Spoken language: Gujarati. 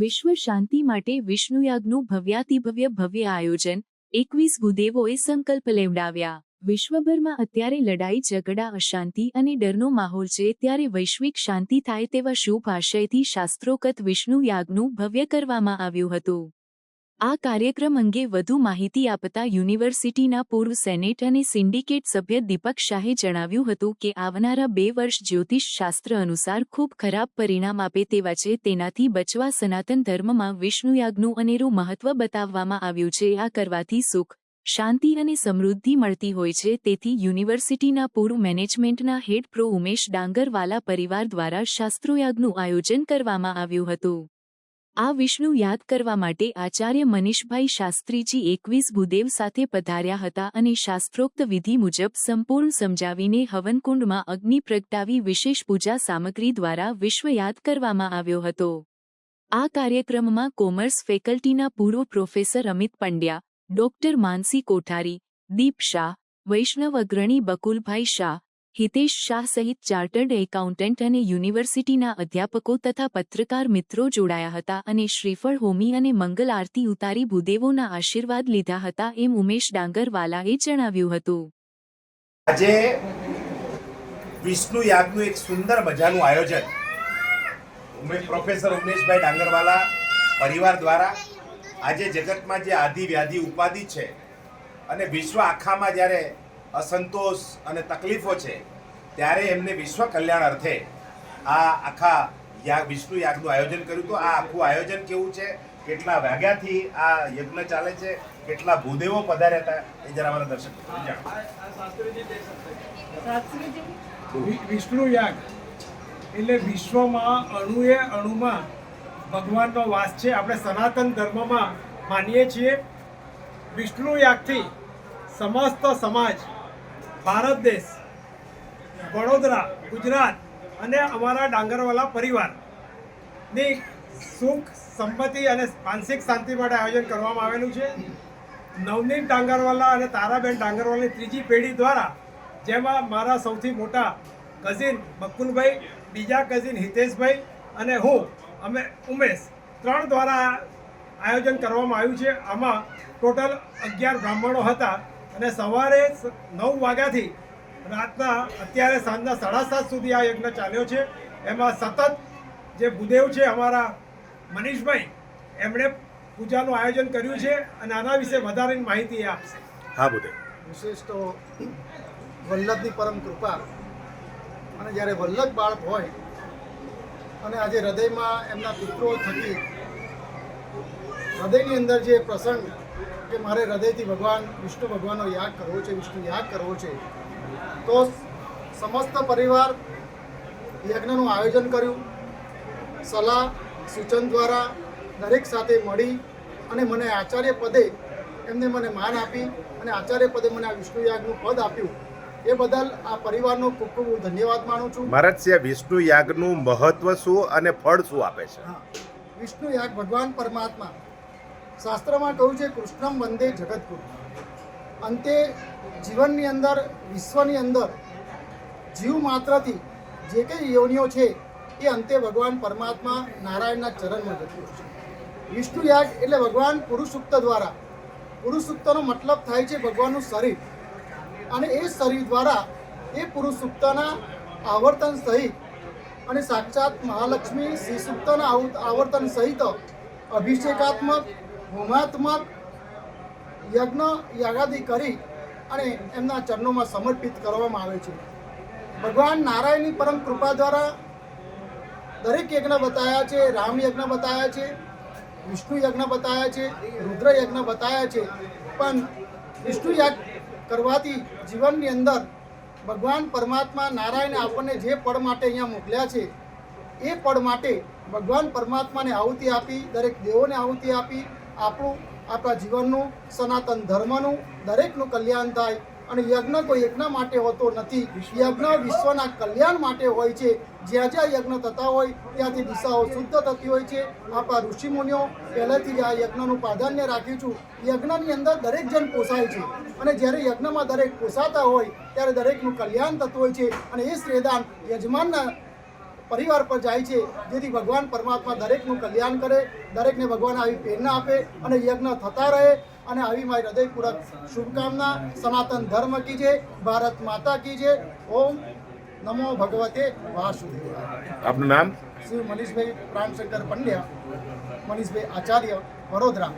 વિશ્વ શાંતિ માટે વિષ્ણુયાગનું ભવ્યાતિભવ્ય ભવ્ય આયોજન એકવીસ ભૂદેવોએ સંકલ્પ લેવડાવ્યા. વિશ્વભરમાં અત્યારે લડાઈ, ઝઘડા, અશાંતિ અને ડરનો માહોલ છે ત્યારે વૈશ્વિક શાંતિ થાય તેવા શુભ આશયથી શાસ્ત્રોકત વિષ્ણુયાગનું ભવ્ય કરવામાં આવ્યું હતું. આ કાર્યક્રમ અંગે વધુ માહિતી આપતા યુનિવર્સિટીના પૂર્વ સેનેટ અને સિન્ડિકેટ સભ્ય દીપક શાહે જણાવ્યું હતું કે આવનારા બે વર્ષ જ્યોતિષશાસ્ત્ર અનુસાર ખૂબ ખરાબ પરિણામ આપે તેવા છે. તેનાથી બચવા સનાતન ધર્મમાં વિષ્ણુયાગનું અનેરું મહત્વ બતાવવામાં આવ્યું છે. આ કરવાથી સુખ, શાંતિ અને સમૃદ્ધિ મળતી હોય છે. તેથી યુનિવર્સિટીના પૂર્વ મેનેજમેન્ટના હેડ પ્રો ઉમેશ ડાંગરવાલા પરિવાર દ્વારા શાસ્ત્રોયાગનું આયોજન કરવામાં આવ્યું હતું. આ વિષ્ણુ યાદ કરવા માટે આચાર્ય મનીષભાઈ શાસ્ત્રીજી એકવીસ ભૂદેવ સાથે પધાર્યા હતા અને શાસ્ત્રોક્ત વિધિ મુજબ સંપૂર્ણ સમજાવીને હવનકુંડમાં અગ્નિ પ્રગટાવી વિશેષ પૂજા સામગ્રી દ્વારા વિશ્વ યાદ કરવામાં આવ્યો હતો. આ કાર્યક્રમમાં કોમર્સ ફેકલ્ટીના પૂર્વ પ્રોફેસર અમિત પંડ્યા, ડોક્ટર માનસી કોઠારી, દીપ શાહ, વૈષ્ણવ અગ્રણી બકુલભાઈ શાહ હિતેશ શાહ સહિત ચાર્ટર્ડ એકાઉન્ટન્ટ અને યુનિવર્સિટીના અધ્યાપકો તથા પત્રકાર મિત્રો જોડાયા હતા અને શ્રીફળ હોમી અને મંગલ આરતી ઉતારી ભૂદેવોના આશીર્વાદ લીધા હતા એમ ઉમેશ ડાંગરવાલાએ જણાવ્યું હતું. આજે વિષ્ણુ યાગનું એક સુંદર મજાનું આયોજન પ્રોફેસર ઉમેશભાઈ ડાંગરવાલા પરિવાર દ્વારા આજે જગતમાં જે આદિ વ્યાધિ ઉપાધિ છે અને વિશ્વ આખામાં જ્યારે અસંતોષ અને તકલીફો છે, ત્યારે એમને વિશ્વ કલ્યાણ અર્થે આ આખા યાગ વિષ્ણુ યાગનું આયોજન કર્યું તો આ આખું આયોજન કેવું છે? કેટલા વાગ્યાથી આ યજ્ઞ ચાલે છે? કેટલા ભૂદેવો પધાર્યા હતા? એ જરા મારા દર્શક વિષ્ણુ યાગ એટલે વિશ્વમાં અણુએ અણુમાં ભગવાનનો વાસ છે. આપણે સનાતન ધર્મમાં માનીએ છીએ. વિષ્ણુ યાગથી સમસ્ત સમાજ ભારત દેશ, વડોદરા, ગુજરાત અને અમારા ડાંગરવાલા પરિવારની સુખ, સંપત્તિ અને માનસિક શાંતિ માટે આયોજન કરવામાં આવેલું છે. નવનીત ડાંગરવાલા અને તારાબેન ડાંગરવાલાની ત્રીજી પેઢી દ્વારા જેમાં મારા સૌથી મોટા કઝિન બકુલભાઈ, બીજા કઝિન હિતેશભાઈ અને હું, અમે ઉમેશ ત્રણ દ્વારા આયોજન કરવામાં આવ્યું છે. આમાં ટોટલ અગિયાર બ્રાહ્મણો હતા. અને સવારે નવ વાગ્યાથી રાતના અત્યારે સાંજના સાડા સાત સુધી આ યજ્ઞ ચાલ્યો છે. એમાં સતત જે ભૂદેવ છે અમારા મનીષભાઈ એમણે પૂજાનું આયોજન કર્યું છે અને આના વિશે વધારે માહિતી આપશે. હા ભૂદેવ. વિશેષ તો વલ્લભની પરમ કૃપા. અને જ્યારે વલ્લભ બાળક હોય અને આજે હૃદયમાં એમના પુત્રો થકી હૃદયની અંદર જે પ્રસંગ કે મારે હૃદયથી ભગવાન વિષ્ણુ ભગવાનનો યાગ કરવો છે વિષ્ણુ યાગ કરવો છે. તો સમસ્ત પરિવાર યજ્ઞનું આયોજન કર્યું. સલાહ સૂચન દ્વારા દરેક સાથે મળી અને મને આચાર્ય પદે એમને મને માન આપી અને આચાર્ય પદે મને આ વિષ્ણુ યાગનું પદ આપ્યું. એ બદલ આ પરિવારનો ખૂબ ખૂબ હું ધન્યવાદ માનું છું. મહારાજ છે વિષ્ણુ યાગનું મહત્વ શું અને ફળ શું આપે છે? વિષ્ણુ યાગ ભગવાન પરમાત્મા શાસ્ત્રમાં કહ્યું છે, કૃષ્ણમ વંદે જગતગુરુ અંતે જીવનની અંદર, વિશ્વની અંદર જીવ માત્રથી જે કંઈ યોનિઓ છે, એ અંતે ભગવાન પરમાત્મા નારાયણના ચરણમાં જતું છે. વિષ્ણુ યાગ એટલે ભગવાન પુરુષુક્ત દ્વારા. પુરુષુક્તનો મતલબ થાય છે ભગવાનનું શરીર. અને એ શરીર દ્વારા એ પુરુષુક્તના આવર્તન સહિત અને સાક્ષાત મહાલક્ષ્મી શ્રી સૂક્તના આવર્તન સહિત અભિષેકાત્મક હોમાત્મક યજ્ઞ યાગાદી કરી અને એમના ચરણોમાં સમર્પિત કરવામાં આવે છે. ભગવાન નારાયણની પરમ કૃપા દ્વારા દરેક યજ્ઞ બતાવ્યા છે, રામ યજ્ઞ બતાવ્યા છે, વિષ્ણુ યજ્ઞ બતાવ્યા છે, રુદ્ર યજ્ઞ બતાવ્યા છે. પણ વિષ્ણુ યાગ કરવાથી જીવનની અંદર ભગવાન પરમાત્મા નારાયણે આપણને જે પળ માટે અહીંયા મોકલ્યા છે, એ પળ માટે ભગવાન પરમાત્માને આહુતિ આપી, દરેક દેવોને આહુતિ આપી આપણું, આપણા જીવનનું, સનાતન ધર્મનું, દરેકનું કલ્યાણ થાય અને યજ્ઞ કોઈ એકના માટે હોતો નથી. યજ્ઞ વિશ્વના કલ્યાણ માટે હોય છે. જ્યાં જ્યાં યજ્ઞ થતા હોય, ત્યાંથી દિશાઓ શુદ્ધ થતી હોય છે. આપણા ઋષિમુનિઓ, પહેલેથી જ આ યજ્ઞનું પ્રાધાન્ય રાખ્યું છું. યજ્ઞની અંદર દરેક જણ પોસાય છે. અને જ્યારે યજ્ઞમાં દરેક પોસાતા હોય, ત્યારે દરેકનું કલ્યાણ થતું હોય છે. અને એ શ્રેદાન યજમાનના પરિવાર પર જાય છે જેથી ભગવાન પરમાત્મા દરેકનું કલ્યાણ કરે દરેકને ભગવાન આવી પ્રેરણા આપે અને યજ્ઞ થતા રહે. અને આવી મારી હૃદયપૂર્વક શુભકામના સનાતન ધર્મ કી છે ભારત માતા કી છે ઓમ નમો ભગવતે વાસુદેવાય. આપનું નામ? શ્રી મનીષભાઈ પ્રાણશંકર પંડ્યા મનીષભાઈ આચાર્ય વડોદરા.